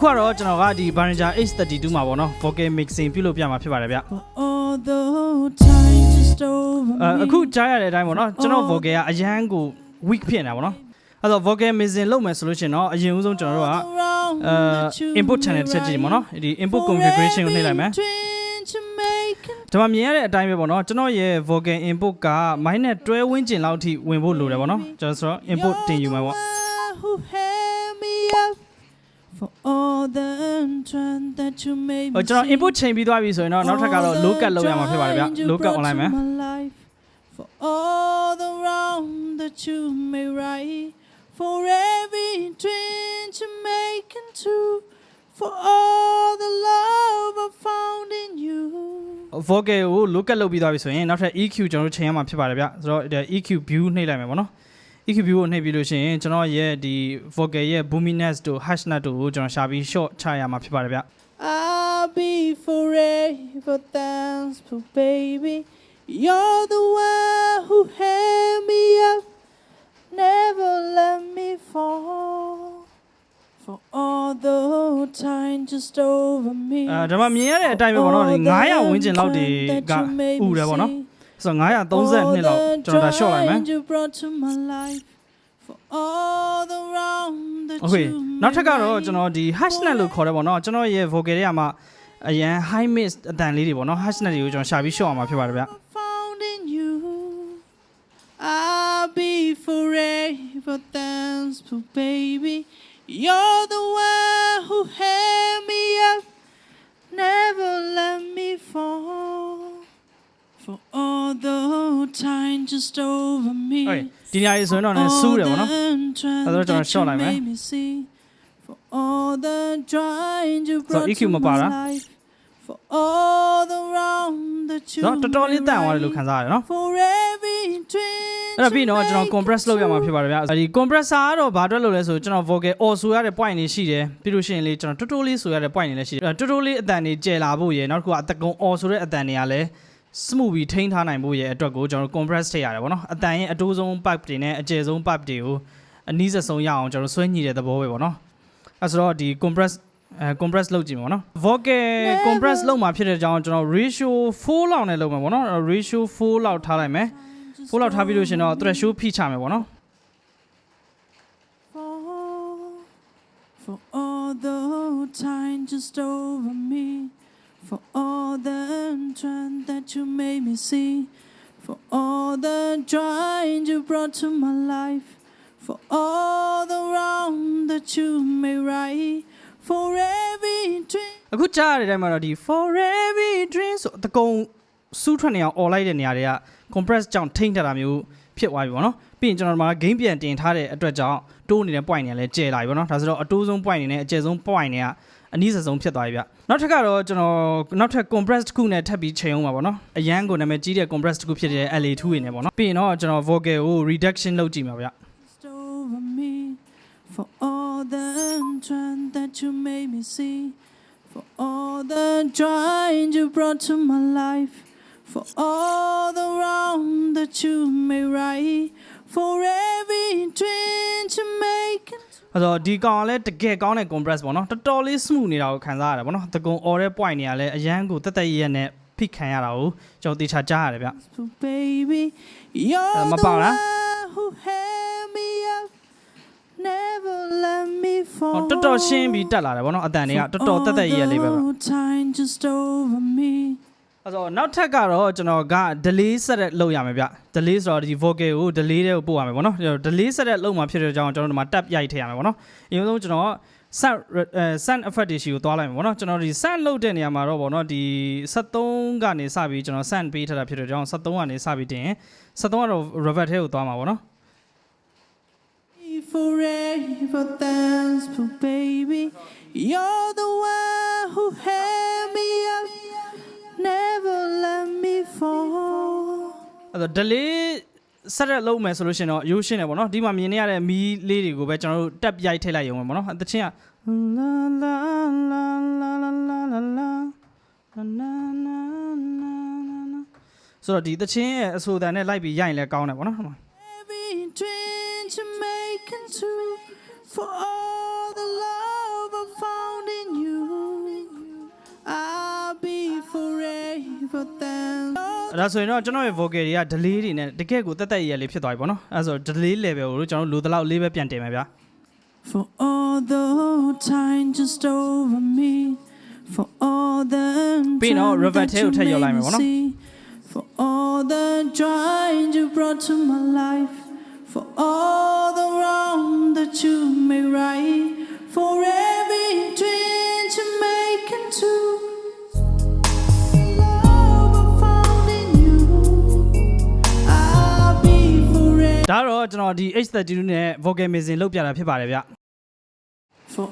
ခုကတော့ကျွန်တော်ကဒီ Behringer H32 မှာပေါ့နော် vocal mixing ပြုလုပ်ပြမှာဖြစ်ပါတယ်ဗျ All the time just over အဲ me. အခုကြားရတဲ့အတိုင်းပေါ့နော်ကျွန်တော် vocal ကအရန်ကို weak ဖြစ်နေတာပေါ့နော်အဲ့တော့ vocal mixing လုပ်မယ်ဆိုလို့ရှိရင်တော့အရင်ဦးဆုံးကျွန်တော်တို့ကအဲ input channel တစ်ချက်ကြည့်ပေါ့နော်ဒီ input configuration ကိုနှိပ်လိုက်မယ်ဒီမှာမြင်ရတဲ့အတိုင်းပဲပေါ့နော်ကျွန်တော်ရဲ့ vocal input က minus 12ဝန်းကျင်လောက်အထိဝင်ဖို့လိုတယ်ပေါ့နော်ကျွန်တော်ဆိုတော့ input တင်ယူမယ်ပေါ့ ဟို me ကျွန်တော် see. input ချိန်ပြီးသွားပြီဆိုရင်တော့နောက်ထပ်ကတော့ low cut လုပ်ရမှာဖြစ်ပါတယ်ဗျ All the low cut drive you online မယ် brought to my life, For all the wrong that you made right For every dream you make into For all the love I found in you vocal ကို low cut လုပ်ပြီးသွားပြီဆိုရင်နောက်ထပ် EQ ကျွန်တော်တို့ချိန်ရမှာဖြစ်ပါတယ်ဗျဆိုတော့ဒီ EQ view နှိပ်လိုက်မယ်ပေါ့နော် EQ view ကိုနှိပ်ပြီးလို့ရှိရင်ကျွန်တော်ရဲ့ဒီ vocal ရဲ့ boominess တို့ harshness တို့ကိုကျွန်တော်ရှာပြီး short ချရမှာဖြစ်ပါတယ်ဗျ I'll be forever thankful, baby. You're the one who held me up, never let me fall. For all the time just over me. အဲဒါမှမြင်ရတဲ့အတိုင်းပဲပေါ့နော်ဒီ900ဝန်းကျင်လောက်တွေကဥတယ်ပေါ့နော် ဆိုတော့932လောက်ကျွန်တော်ဒါရှော့လိုက်မယ် Okay နောက်ထပ်ကတော့ကျွန်တော်ဒီ hashnet လို့ခေါ်တယ်ပေါ့နော်ကျွန်တော်ရဲ့ vocal တွေကမှအရန် high mix အတန်လေးတွေပေါ့နော် hashnet တွေကိုကျွန်တော်ရှာပြီးရှော့အောင်မှာဖြစ်ပါတယ်ဗျ I'll be forever thankful, baby. You're the one who held me up, never let me fall. For all time just over me. ဟုတ်ဒီနေရာကြီးဆိုရင်တော့လည်းစူးတယ်ပေါ့နော်အဲ့တော့ကျွန်တော် short လိုက်မယ် For all the trying you brought EQ to မပါတာ my life. For all the wrong that you နော်တော်တော်လေးတန်သွားတယ်လို့ made ခံစားရတယ်နော် For every dream အဲ့တော့ပြီးတော့ကျွန်တော် compress လုပ်ရမှာဖြစ်ပါတယ်ဗျဒီ compressor ကတော့ဘာအတွက်လုပ်လဲဆိုကျွန်တော် vocal or ဆိုရတဲ့ point တွေရှိတယ်ပြီးလို့ရှိရင်လေကျွန်တော် total လေးဆိုရတဲ့ point တွေလည်းရှိတယ် total လေးအတန်တွေကျယ်လာဖို့ရယ်နောက်တစ်ခုကအတကုံ or ဆိုတဲ့အတန်တွေကလည်း smooth ပြီးထိန်းထားနိုင်ဖို့ရယ်အတွက်ကိုကျွန်တော် compress ထည့်ရတယ်ပေါ့နော်အတန်ရဲ့အတိုးဆုံး pipe တွေနဲ့အကျယ်ဆုံး pipe တွေကိုအနည်းဆက်ဆုံးရအောင်ကျွန်တော်ဆွဲညှိတဲ့သဘောပဲပေါ့နော်အဲဆိုတော့ဒီ compress အဲ compress လုပ်ကြည့်မှာပေါ့နော် vocal compress လုပ်မှာဖြစ်တဲ့အကြောင်းကျွန်တော် ratio 4လောက်နဲ့လုပ်မှာပေါ့နော် ratio 4လောက်ထားလိုက်မယ်ဖိုးလောက်ထားပြီးလို့ရှရင်တော့ threshold ဖိချမယ်ပေါ့နော် For, for all the time just over me, for all the entrance that you made me see, for all the trying you brought to my life, for all the wrong that you made right, for every dream. အခုကြားရတဲ့အတိုင်းမှာတော့ဒီ for every dream ဆိုတကုံစူးထွက်နေအောင်អော်လိုက်တဲ့နေရာတွေက compress ကြောင့်ထိမ့်ထတာမျိုးဖြစ်သွားပြီပေါ့နော်ပြီးရင်ကျွန်တော်တို့မှာ game ပြန်တင်ထားတဲ့အတွက်ကြောင့်တိုးနေတဲ့ point တွေကလည်းကျဲလာပြီပေါ့နော်ဒါဆိုတော့အတိုးဆုံး point တွေနဲ့အကျယ်ဆုံး point တွေက အနည်းဆက်ဆုံးဖြစ်သွားပြီဗျနောက်ထပ်ကတော့ကျွန်တော်နောက်ထပ် compress တစ်ခုနဲ့ထပ်ပြီးချိန်အောင်ပါပေါ့နော်အရန်ကိုနာမည်ကြီးတဲ့ compress တစ်ခုဖြစ်တဲ့ LA2 တွေနဲ့ပေါ့နော်ပြီးရင်တော့ကျွန်တော် vocal ကို reduction လုပ်ကြည့်မှာဗျ just over me for all the entrance that you made me see for all the trying you brought to my life for all the wrong that you made right for every dream you make အဲ့တော့ဒီကောင်ကလည်းတကယ်ကောင်းတဲ့ compress ပေါ့နော်တော်တော်လေး smooth နေတာကိုခံစားရတယ်ပေါ့နော်တကုံ all တဲ့ point တွေကလည်းအရန်ကိုတက်တက်ရရက်နဲ့ဖိခံရတာကိုကျွန်တော်တေချာကြားရတယ်ဗျ So baby you're Uh, the Mapara. one who held me up never let me ဟော fall တော်တော်ရှင်းပြီးတက်လာတယ်ပေါ့နော်အတန်တွေကတော်တော်တက်တက်ရရက်လေးပဲဗျ All the time just over me အဲ့တော့နောက်ထပ်ကတော့ကျွန်တော်က delay set လုပ်ရမယ်ဗျ delay ဆိုတော့ဒီ vocal ကို delay တဲ့ကိုပို့ရမယ်ပေါ့နော် delay set လုပ်မှာဖြစ်တဲ့အကြောင်းကျွန်တော်တို့ဒီမှာ tab ရိုက်ထည့်ရမယ်ပေါ့နော်အရင်ဆုံးကျွန်တော် sound အဲ sound effect တွေရှိကိုသွားလိုက်မယ်ပေါ့နော်ကျွန်တော်ဒီ sound လုပ်တဲ့နေရာမှာတော့ပေါ့နော်ဒီ73ကနေစပြီးကျွန်တော် sound ပေးထားတာဖြစ်တဲ့အကြောင်း73ကနေစပြီးတင်ရင်73ကတော့ revert ထဲကိုသွားမှာပေါ့နော် forever thankful baby you're the တော့ delay ဆက်ရက်လုံးမယ်ဆိုလို့ရှိရင်တော့ရိုးရှင်းတယ်ပေါ့နော်ဒီမှာမြင်နေရတဲ့မီးလေးတွေကိုပဲကျွန်တော်တို့တက်ရိုက်ထည့်လိုက်ရုံပဲပေါ့နော်အတချင်းကလာလာလာလာလာလာလာလာနာနာနာနာနာဆိုတော့ဒီတချင်းရဲ့အဆိုတန်နဲ့လိုက်ပြီးရိုက်ရင်လည်းကောင်းတယ်ပေါ့နော်ဟိုမှာ every dream you make into for all ဒါဆိုရင်တော့ကျွန်တော်ရဲ့ vocal တွေက delay တွေနဲ့တကယ့်ကိုတက်တက်ရရလေးဖြစ်သွားပြီပေါ့နော်အဲ့ဒါဆို delay level ကိုကျွန်တော်တို့လိုတလောက်လေးပဲပြန်တင်မယ်ဗျာ For all the time just over me For all the ပြီးတော့ time reverb that ထဲကို you ထည့်ရောက်လိုက်မယ် made ပေါ့နော် me see. For all the joy you brought to my life For all the wrong that you made right For forever ဒါတော့ကျွန်တော်ဒီ H32 နဲ့ vocal mixing လုပ်ပြတာဖြစ်ပါတယ်ဗျာ For